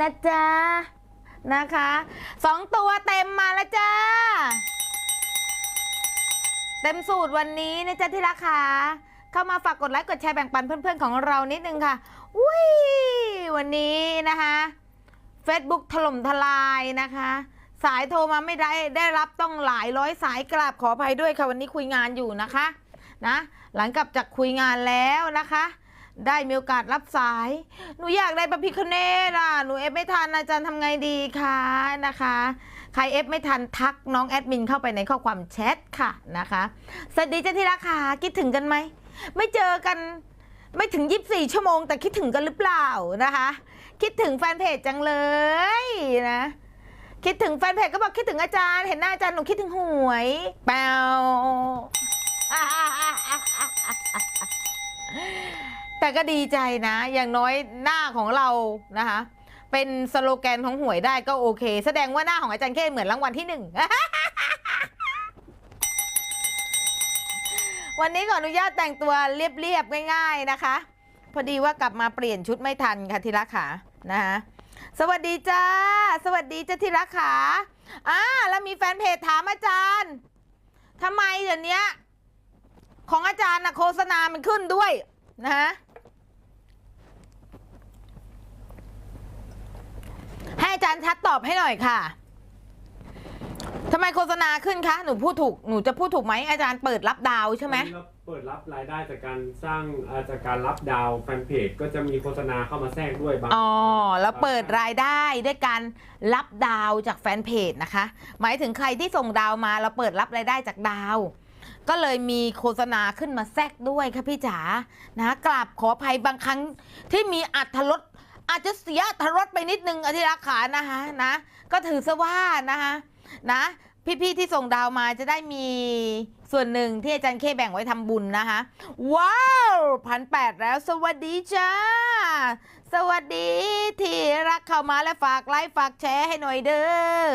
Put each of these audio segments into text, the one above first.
นะจ๊ะ นะคะสองตัวเต็มมาแล้วจ้า เต็มสูตรวันนี้นะจ๊ะที่รักค่ะเข้ามาฝากกดไลค์กดแชร์แบ่งปันเพื่อนๆของเรานิดนึงค่ะอุ้ยวันนี้นะคะ Facebook ถล่มทลายนะคะ สายโทรมาไม่ได้ได้รับต้องหลายร้อยสายกราบขออภัยด้วยค่ะวันนี้คุยงานอยู่นะคะนะหลังกลับจากคุยงานแล้วนะคะ ได้มีโอกาสรับสาย หนูอยากได้พระพิคเนตอะ หนูเอฟไม่ทันอาจารย์ทำไงดีคะนะคะ ใครเอฟไม่ทันทักน้องแอดมินเข้าไปในข้อความแชทค่ะนะคะ สวัสดีเจ้าที่รักค่ะคิดถึงกันไหม ไม่เจอกันไม่ถึง 24 ชั่วโมง แต่คิดถึงกันหรือเปล่านะคะ คิดถึงแฟนเพจจังเลยนะ คิดถึงแฟนเพจก็บอกคิดถึงอาจารย์ เห็นหน้าอาจารย์หนูคิดถึงหวยแปว แต่ก็ดีใจนะ อย่างน้อยหน้าของเรานะคะ เป็นสโลแกนของหวยได้ก็โอเค แสดงว่าหน้าของอาจารย์เข้เหมือนรางวัลที่หนึ่ง วันนี้ขออนุญาตแต่งตัวเรียบๆง่าย ๆนะคะ พอดีว่ากลับมาเปลี่ยนชุดไม่ทันค่ะที่รักขานะคะสวัสดีจ้า สวัสดีจ้าที่รักขาอ่าแล้วมีแฟนเพจถามอาจารย์ทำไมเดี๋ยวนี้ของอาจารย์นะโฆษณามันขึ้นด้วยนะฮะให้ อาจารย์ชัดตอบให้หน่อยค่ะทำไมโฆษณาขึ้นคะ หนูพูดถูก หนูจะพูดถูกไหมอาจารย์เปิดรับดาวใช่ไหม ตอนนี้เราเปิดรับรายได้จากการสร้างเอ่อจากการรับดาวแฟนเพจก็จะมีโฆษณาเข้ามาแทรกด้วยบางอ๋อ แล้วเปิดรายได้ด้วยการรับดาวจากแฟนเพจนะคะ หมายถึงใครที่ส่งดาวมาเราเปิดรับรายได้จากดาว ก็เลยมีโฆษณาขึ้นมาแทรกด้วยค่ะพี่จ๋านะกราบขออภัยบางครั้งที่มีอัธรส อาจจะเสียอัธรสไปนิดนึงอธิรักขานะคะนะก็ถือซะว่านะคะนะพี่ๆที่ส่งดาวมาจะได้มีส่วนหนึ่งที่อาจารย์เคแบ่งไว้ทำบุญนะคะ ว้าวพันแปดแล้ว สวัสดีจ้า สวัสดีที่รักเข้ามาและฝากไลค์ฝากแชร์ให้หน่อยเด้อ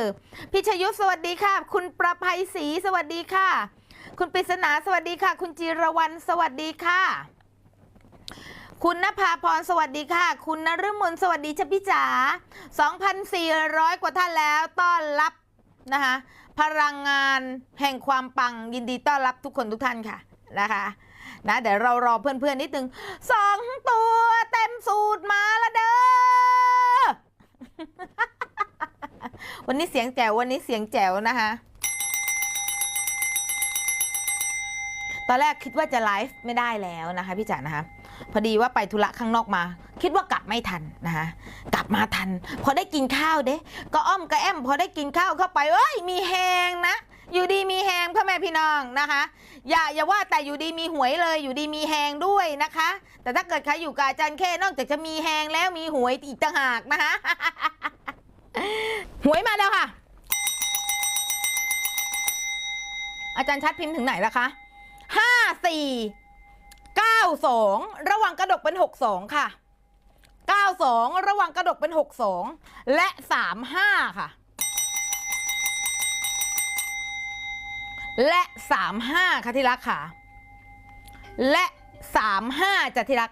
พี่ชยุทธสวัสดีค่ะ คุณประภัยศรีสวัสดีค่ะ คุณปริศนาสวัสดีค่ะ คุณจิรวรรณสวัสดีค่ะ คุณนภาพรสวัสดีค่ะ คุณนฤมลสวัสดีจ้ะพี่จ๋า2,400 กว่าท่านแล้วต้อนรับนะคะพลังงานแห่งความปังยินดีต้อนรับทุกคนทุกท่านค่ะนะคะนะเดี๋ยวเรารอเพื่อนๆนิดนึงสองตัวเต็มสูตรมาล้วเด้อวันนี้เสียงแจ๋ววันนี้เสียงแจ๋วนะคะตอนแรกคิดว่าจะไลฟ์ไม่ได้แล้วนะคะพี่จ๋านะคะ พอดีว่าไปธุระข้างนอกมา คิดว่ากลับไม่ทันนะคะกลับมาทัน พอได้กินข้าวเด้ก็อ้อมก็แอมพอได้กินข้าวเข้าไปเอ้ยมีแหงนะ อยู่ดีมีแหงพ่อแม่พี่น้องนะคะ อย่าอย่าว่าแต่อยู่ดีมีหวยเลย อยู่ดีมีแหงด้วยนะคะ แต่ถ้าเกิดใครอยู่กับอาจารย์เคนอกจากจะมีแหงแล้วมีหวยอีกต่างหากนะคะหวยมาแล้วค่ะ อาจารย์ชัดพิมพ์ถึงไหนแล้วคะห้าสี่ เก้าสองระวังกระดกเป็นหกสองค่ะเก้าสองระวังกระดกเป็นหกสองและสามห้าค่ะ และสามห้าค่ะที่รักค่ะ และสามห้าจะที่รัก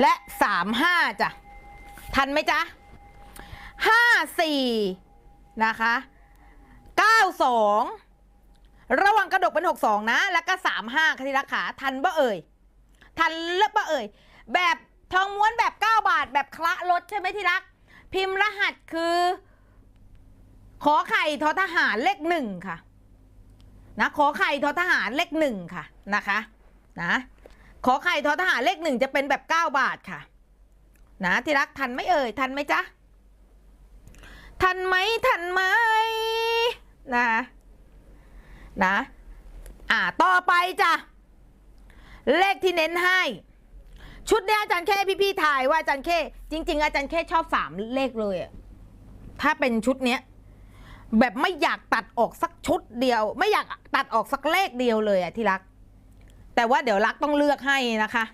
และสามห้าจ้ะทันไหมจ๊ะห้าสี่นะคะ 92 ระวังกระดกเป็น 62 นะ แล้วก็ 35ค่ะที่รักขาทันบ่เอ่ย ทันเลือบ่เอ่ย แบบทองม้วนแบบ 9 บาทแบบคละรถใช่ไหมที่รัก พิมพ์รหัสคือ ขอไข่ทอทหารเลขหนึ่งค่ะนะขอไข่ทอทหารเลขหนึ่งค่ะนะคะนะขอไข่ทอทหารเลขหนึ่งจะเป็นแบบ 9 บาทค่ะ นะที่รักทันไหมเอ่ย ทันไหมจ๊ะ ทันไหมทันไหมนะ นะ อ่าต่อไปจ้ะ เลขที่เน้นให้ ชุดเนี้ยอาจารย์แค่พี่ๆถ่ายว่าอาจารย์แค่จริง ๆ อาจารย์แค่ชอบสามเลขเลยอะถ้าเป็นชุดเนี้ยแบบไม่อยากตัดออกสักชุดเดียว ไม่อยากตัดออกสักเลขเดียวเลยอะที่รัก แต่ว่าเดี๋ยวรักต้องเลือกให้นะคะ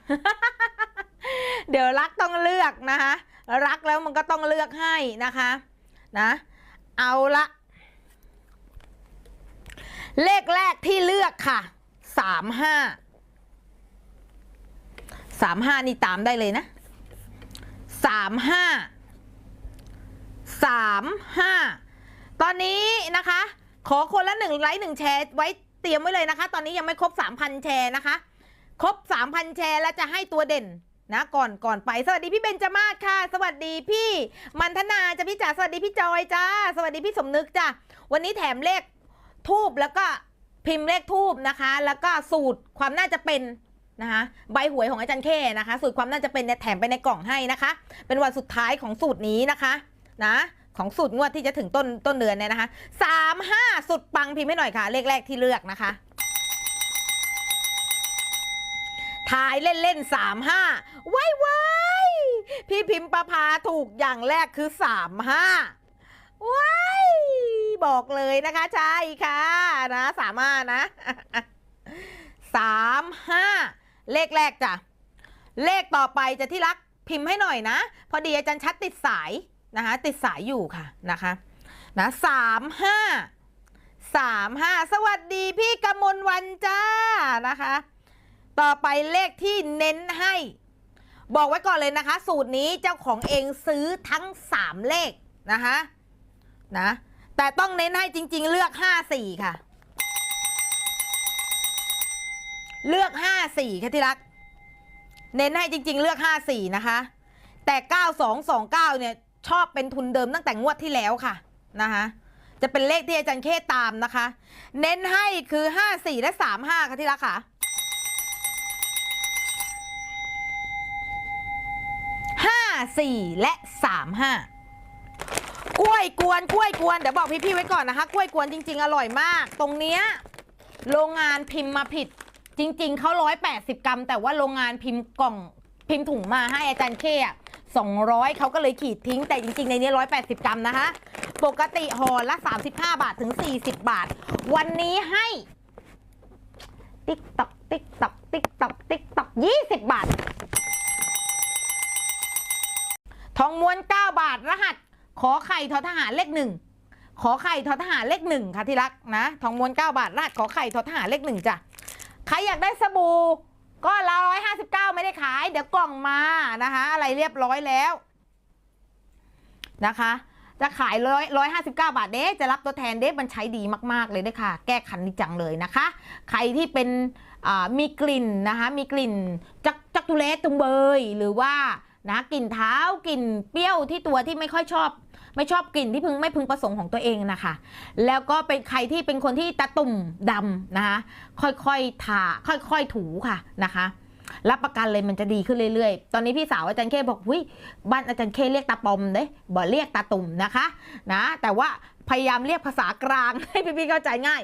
เดี๋ยวรักต้องเลือกนะคะ รักแล้วมันก็ต้องเลือกให้นะคะ นะ เอาละ เลขแรกที่เลือกค่ะสามห้าสามห้านี่ตามได้เลยนะสามห้าสามห้าตอนนี้นะคะ ขอคนละหนึ่งไลค์หนึ่งแชร์ไว้เตรียมไว้เลยนะคะ ตอนนี้ยังไม่ครบ3,000แชร์นะคะ ครบ3,000แชร์แล้วจะให้ตัวเด่นนะก่อนก่อนไปสวัสดีพี่เบนจมาศค่ะ สวัสดีพี่มันธนาจ้ะพี่จ๋าสวัสดีพี่จอยจ้า สวัสดีพี่สมนึกจ้ะวันนี้แถมเลข ทูบแล้วก็พิมพ์เลขทูบนะคะ แล้วก็สูตรความน่าจะเป็นนะคะใบหวยของอาจารย์เคนะคะ สูตรความน่าจะเป็นเนี่ยแถมไปในกล่องให้นะคะ เป็นวันสุดท้ายของสูตรนี้นะคะนะของสูตรงวดที่จะถึงต้นต้นเดือนเนี่ยนะคะสามห้าสุดปังพิมพ์ให้หน่อยค่ะ เลขแรกที่เลือกนะคะทายเล่นเล่นสามห้าไว้ไว้พี่พิมพ์ประพาถูกอย่างแรกคือสามห้าว้าย บอกเลยนะคะใช่ค่ะนะสามห้านะสามห้าเลขแรกจ้ะ เลขต่อไปจะที่รักพิมพ์ให้หน่อยนะ พอดีอาจารย์ชัดติดสายนะคะติดสายอยู่ค่ะนะคะนะสามห้าสามห้าสวัสดีพี่กมลวันจ้านะคะ ต่อไปเลขที่เน้นให้ บอกไว้ก่อนเลยนะคะ สูตรนี้เจ้าของเองซื้อทั้ง 3 เลขนะคะนะ แต่ต้องเน้นให้จริง ๆ เลือก 54 ค่ะ เลือก 54 ค่ะที่รัก เน้นให้จริง ๆ เลือก 54 นะคะ แต่ 9229 เนี่ย ชอบเป็นทุนเดิมตั้งแต่งวดที่แล้วค่ะนะคะจะเป็นเลขที่อาจารย์เคตามนะคะ เน้นให้คือ 54 และ 35 ค่ะที่รักค่ะห้าสี่และสามห้า กล้วยกวนกล้วยกวนเดี๋ยวบอกพี่ๆไว้ก่อนนะคะกล้วยกวนจริง ๆ อร่อยมาก ตรงเนี้ยโรงงานพิมพ์มาผิด จริง ๆเขาร้อยแปดสิบกรัม แต่ว่าโรงงานพิมพ์กล่องพิมพ์ถุงมาให้อาจารย์เคอะสองร้อยเขาก็เลยขีดทิ้ง แต่จริง ๆ ในนี้ร้อยแปดสิบกรัมนะคะ ปกติห่อละ35บาทถึง40บาท วันนี้ให้ ติ๊กตักติ๊กตักติ๊กตักติ๊กตัก20บาท ทองม้วน9บาทรหัส ขอไข่ทอทหารเลขหนึ่งขอไข่ทอทหารเลขหนึ่งค่ะที่รักนะทองม้วน 9 บาทรหัสขอไข่ทอทหารเลขหนึ่งจ้ะใครอยากได้สบู่ก็ร้อยห้าสิบเก้าไม่ได้ขาย เดี๋ยวกล่องมานะคะอะไรเรียบร้อยแล้วนะคะ จะขายร้อยร้อยห้าสิบเก้าบาทเด้จะรับตัวแทนเด้มันใช้ดีมาก ๆ เลยด้วยค่ะ แก้คันดีจังเลยนะคะ ใครที่เป็นมีกลิ่นนะคะ มีกลิ่นจักจักตุเลสตุงเบยหรือว่า นะกลิ่นเท้ากลิ่นเปรี้ยวที่ตัวที่ไม่ค่อยชอบ ไม่ชอบกลิ่นที่พึงไม่พึงประสงค์ของตัวเองนะคะ แล้วก็เป็นใครที่เป็นคนที่ตาตุ่มดำนะคะ ค่อยๆทาค่อยๆถูค่ะนะคะรับประกันเลยมันจะดีขึ้นเรื่อยๆ ตอนนี้พี่สาวอาจารย์เคบอกวิบ้านอาจารย์เคเรียกตาปอมเด้บ่เรียกตาตุ่มนะคะนะ แต่ว่าพยายามเรียกภาษากลางให้พี่ๆเข้าใจง่าย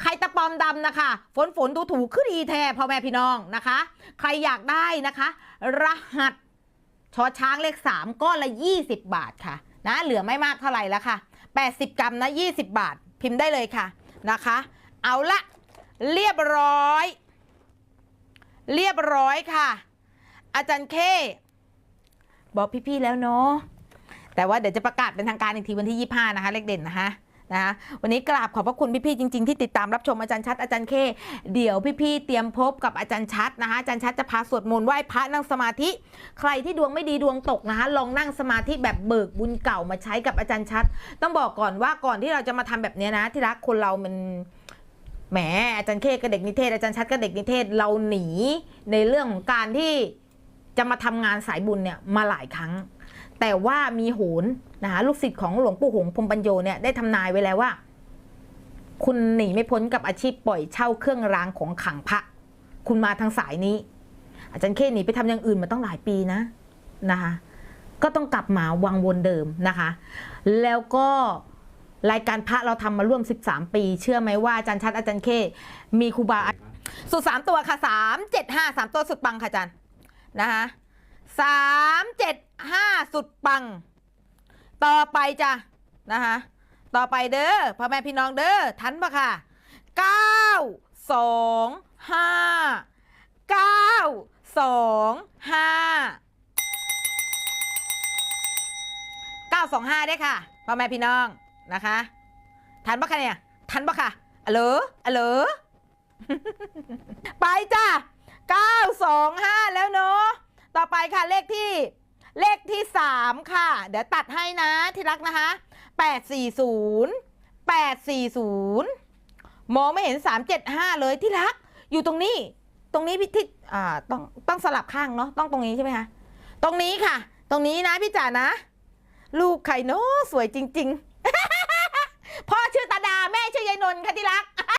ใครตาปอมดำนะคะ ฝนฝนถูถูๆคือดีแท้พ่อแม่พี่น้องนะคะ ใครอยากได้นะคะ รหัส ชอช้างเลข 3ก้อนละ 20 บาทค่ะนะเหลือไม่มากเท่าไหร่แล้วค่ะ 80 กรัมนะ 20 บาท พิมพ์ได้เลยค่ะนะคะ เอาละเรียบร้อย เรียบร้อยค่ะ อาจารย์เค บอกพี่ ๆ แล้วเนาะแต่ว่าเดี๋ยวจะประกาศเป็นทางการอีกทีวันที่ 25 นะคะ เลขเด่นนะคะ นะวันนี้กราบขอบพระคุณพี่ๆจริง ๆ ที่ติดตามรับชมอาจารย์ชัดอาจารย์เค เดี๋ยวพี่ๆเตรียมพบกับอาจารย์ชัดนะคะอาจารย์ชัดจะพาสวดมนต์ไหว้พระนั่งสมาธิ ใครที่ดวงไม่ดีดวงตกนะคะลองนั่งสมาธิแบบเบิกบุญเก่ามาใช้กับอาจารย์ชัด ต้องบอกก่อนว่าก่อนที่เราจะมาทำแบบนี้นะที่รักคนเรามันแหมอาจารย์เคก็เด็กนิเทศอาจารย์ชัดก็เด็กนิเทศเราหนีในเรื่องของการที่จะมาทำงานสายบุญเนี่ยมาหลายครั้ง แต่ว่ามีโหนนะคะลูกศิษย์ของหลวงปู่หงส์พรมปัญโยเนี่ยได้ทำนายไว้แล้วว่า คุณหนีไม่พ้นกับอาชีพปล่อยเช่าเครื่องรางของขังพระ คุณมาทางสายนี้ อาจารย์เคหนีไปทำอย่างอื่นมาต้องหลายปีนะนะคะก็ต้องกลับมาวังวนเดิมนะคะ แล้วก็รายการพระเราทำมาร่วม 13 ปี เชื่อไหมว่าอาจารย์ชัดอาจารย์เค มีครูบาสุดสามตัวค่ะสามเจ็ดห้าสามตัวสุดปังค่ะอาจารย์นะคะ สามเจ็ดห้าสุดปัง ต่อไปจ้ะนะคะต่อไปเด้อพ่อแม่พี่น้องเด้อทันปะค่ะเก้าสองห้าเก้าสองห้า925ได้ค่ะพ่อแม่พี่น้องนะคะ ทันปะคะเนี่ยทันปะคะอะเลออะเลอไปจ้ะ925แล้วเนาะ ต่อไปค่ะเลขที่เลขที่ามค่ะ เดี๋ยวตัดให้นะที่รักนะคะแปดสี่ศูนย์แปดสี่ศูนย์มองไม่เห็นสามเจ็ดห้าเลยที่รัก อยู่ตรงนี้ ตรงนี้พี่ทิศอ่าต้องต้องสลับข้างเนาะต้องตรงนี้ใช่ไหมคะตรงนี้ค่ะ ตรงนี้นะพี่จ๋านะ ลูกไข่เนาะสวยจริง ๆ พ่อชื่อตาดา แม่ชื่อยายนนท์ค่ะที่รัก